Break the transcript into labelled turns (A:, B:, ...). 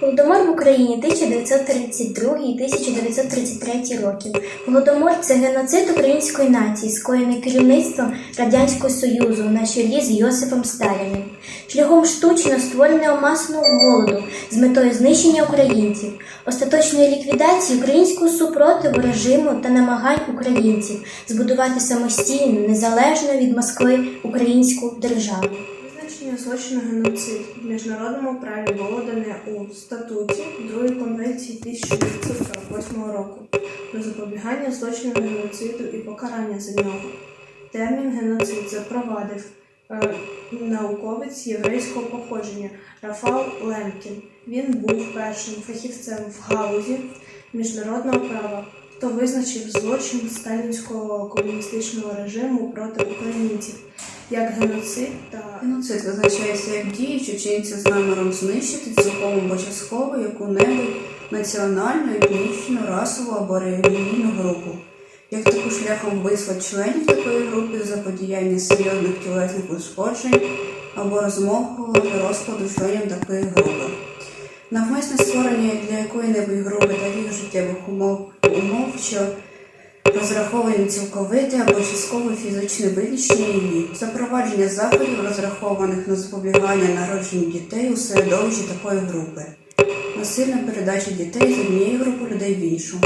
A: Голодомор в Україні 1932-1933 років. Голодомор це геноцид української нації, скоєний керівництвом Радянського Союзу на чолі з Йосипом Сталіним, шляхом штучно створеного масового голоду з метою знищення українців, остаточної ліквідації українського супротиву режиму та намагань українців збудувати самостійну, незалежну від Москви українську державу.
B: Визначення злочину геноцид в міжнародному праві було дане у статуті 2 конвенції 1948 року про запобігання злочину геноциду і покарання за нього. Термін геноцид запровадив е, науковець єврейського походження Рафал Лемкін. Він був першим фахівцем в галузі міжнародного права, хто визначив злочин сталінського комуністичного режиму проти українців як геноцид та
C: Геноцид визначається як що чиниться з наміром знищити цілком або частково яку-небудь національну, етнічну, расову або релігійну групу, як таку шляхом вбивства членів такої групи, заподіяння серйозних тілесних ушкоджень або розмовного розкладу членів такої групи. Навмисне створення для якої-небудь групи таких життєвих умов, умов що розраховані цілковите або частково фізичне вилічення її, запровадження заходів, розрахованих на запобігання народженню дітей у середовищі такої групи, насильна передача дітей з однієї групи людей в іншу,